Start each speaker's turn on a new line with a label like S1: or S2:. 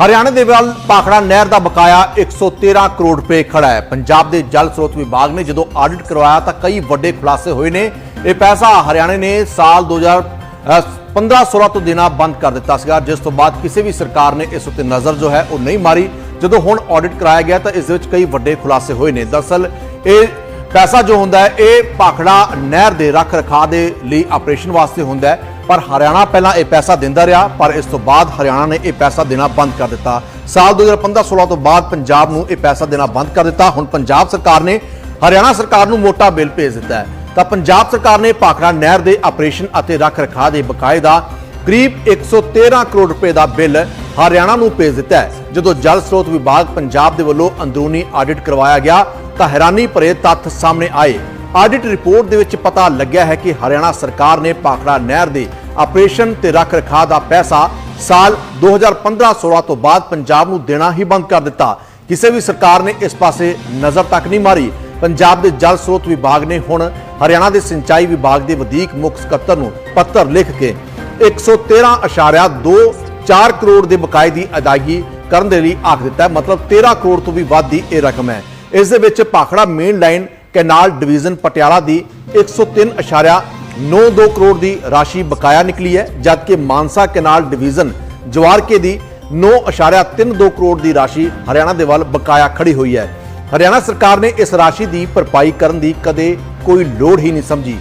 S1: ਹਰਿਆਣਾ ਦੇ ਵੱਲ ਪਾਖੜਾ ਨਹਿਰ ਦਾ ਬਕਾਇਆ 113 ਕਰੋੜ ਰੁਪਏ ਖੜਾ ਹੈ। ਪੰਜਾਬ ਦੇ ਜਲ ਸਰੋਤ ਵਿਭਾਗ ਨੇ ਜਦੋਂ ਆਡਿਟ ਕਰਵਾਇਆ ਤਾਂ ਕਈ ਵੱਡੇ ਖੁਲਾਸੇ ਹੋਏ ਨੇ। ਇਹ ਪੈਸਾ ਹਰਿਆਣਾ ਨੇ ਸਾਲ 2015-16 ਤੋਂ ਦੇਣਾ ਬੰਦ ਕਰ ਦਿੱਤਾ ਸੀਗਾ। ਜਿਸ ਤੋਂ ਬਾਅਦ ਕਿਸੇ ਵੀ ਸਰਕਾਰ ਨੇ ਇਸ ਉੱਤੇ ਨਜ਼ਰ ਜੋ ਹੈ ਉਹ ਨਹੀਂ ਮਾਰੀ। ਜਦੋਂ ਹੁਣ ਆਡਿਟ ਕਰਾਇਆ ਗਿਆ ਤਾਂ ਇਸ ਦੇ ਵਿੱਚ ਕਈ ਵੱਡੇ ਖੁਲਾਸੇ ਹੋਏ ਨੇ। ਦਰਅਸਲ ਇਹ ਪੈਸਾ ਜੋ ਹੁੰਦਾ ਹੈ, ਇਹ ਪਾਖੜਾ ਨਹਿਰ ਦੇ ਰੱਖ ਰਖਾਅ ਦੇ ਲਈ ਆਪਰੇਸ਼ਨ ਵਾਸਤੇ ਹੁੰਦਾ ਹੈ। ਪਰ ਹਰਿਆਣਾ ਪਹਿਲਾਂ ਇਹ ਪੈਸਾ ਦਿੰਦਾ ਰਿਹਾ, ਪਰ ਇਸ ਤੋਂ ਬਾਅਦ ਹਰਿਆਣਾ ਨੇ ਇਹ ਪੈਸਾ ਦੇਣਾ ਬੰਦ ਕਰ ਦਿੱਤਾ। ਸਾਲ 2015-16 ਤੋਂ ਬਾਅਦ ਪੰਜਾਬ ਨੂੰ ਇਹ ਪੈਸਾ ਦੇਣਾ ਬੰਦ ਕਰ ਦਿੱਤਾ। ਹੁਣ ਪੰਜਾਬ ਸਰਕਾਰ ਨੇ ਹਰਿਆਣਾ ਸਰਕਾਰ ਨੂੰ ਮੋਟਾ ਬਿੱਲ ਭੇਜ ਦਿੱਤਾ ਹੈ। ਤਾਂ ਪੰਜਾਬ ਸਰਕਾਰ ਨੇ ਪਾਖੜਾ ਨਹਿਰ ਦੇ ਆਪਰੇਸ਼ਨ ਅਤੇ ਰੱਖ ਰਖਾਅ ਦੇ ਬਕਾਏ ਦਾ ਕਰੀਬ 113 ਕਰੋੜ ਰੁਪਏ ਦਾ ਬਿੱਲ ਹਰਿਆਣਾ ਨੂੰ ਭੇਜ ਦਿੱਤਾ ਹੈ। ਜਦੋਂ ਜਲ ਸਰੋਤ ਵਿਭਾਗ ਪੰਜਾਬ ਦੇ ਵੱਲੋਂ ਅੰਦਰੂਨੀ ਆਡਿਟ ਕਰਵਾਇਆ ਗਿਆ ਤਾਂ ਹੈਰਾਨੀ ਭਰੇ ਤੱਥ ਸਾਹਮਣੇ ਆਏ। ਆਡਿਟ ਰਿਪੋਰਟ ਦੇ ਵਿੱਚ ਪਤਾ ਲੱਗਿਆ ਹੈ ਕਿ ਹਰਿਆਣਾ ਸਰਕਾਰ ਨੇ ਪਾਖੜਾ ਨਹਿਰ ਦੇ ਆਪਰੇਸ਼ਨ ਤੇ ਰੱਖ ਰਖਾਅ ਦਾ ਪੈਸਾ ਸਾਲ 2015-16 ਤੋਂ ਬਾਅਦ ਪੰਜਾਬ ਨੂੰ ਦੇਣਾ ਹੀ ਬੰਦ ਕਰ ਦਿੱਤਾ। ਕਿਸੇ ਵੀ ਸਰਕਾਰ ਨੇ ਇਸ ਪਾਸੇ ਨਜ਼ਰ ਤੱਕ ਨਹੀਂ ਮਾਰੀ। ਪੰਜਾਬ ਦੇ ਜਲ ਸਰੋਤ ਵਿਭਾਗ ਨੇ ਹੁਣ ਹਰਿਆਣਾ ਦੇ ਸਿੰਚਾਈ ਵਿਭਾਗ ਦੇ ਵਧੀਕ ਮੁੱਖ ਸਕੱਤਰ ਨੂੰ ਪੱਤਰ ਲਿਖ ਕੇ 113.24 ਕਰੋੜ ਦੇ ਬਕਾਏ ਦੀ ਅਦਾਇਗੀ ਕਰਨ ਦੇ ਲਈ ਆਖ ਦਿੱਤਾ ਹੈ। ਮਤਲਬ 13 ਕਰੋੜ ਤੋਂ ਵੀ ਵੱਧ ਦੀ ਇਹ ਰਕਮ ਹੈ। ਇਸ ਦੇ ਵਿੱਚ Bhakra main line canal division Patiala ਦੀ 103.92 ਕਰੋੜ ਦੀ ਰਾਸ਼ੀ ਬਕਾਇਆ ਨਿਕਲੀ ਹੈ, ਜਦਕਿ ਮਾਨਸਾ ਕੈਨਾਲ ਡਿਵੀਜ਼ਨ ਜਵਾਰਕੇ ਦੀ 9.32 ਕਰੋੜ ਦੀ ਰਾਸ਼ੀ ਹਰਿਆਣਾ ਦੇ ਵੱਲ ਬਕਾਇਆ ਖੜੀ ਹੋਈ ਹੈ। ਹਰਿਆਣਾ ਸਰਕਾਰ ਨੇ ਇਸ ਰਾਸ਼ੀ ਦੀ ਭਰਪਾਈ ਕਰਨ ਦੀ ਕਦੇ ਕੋਈ ਲੋੜ ਹੀ ਨਹੀਂ ਸਮਝੀ।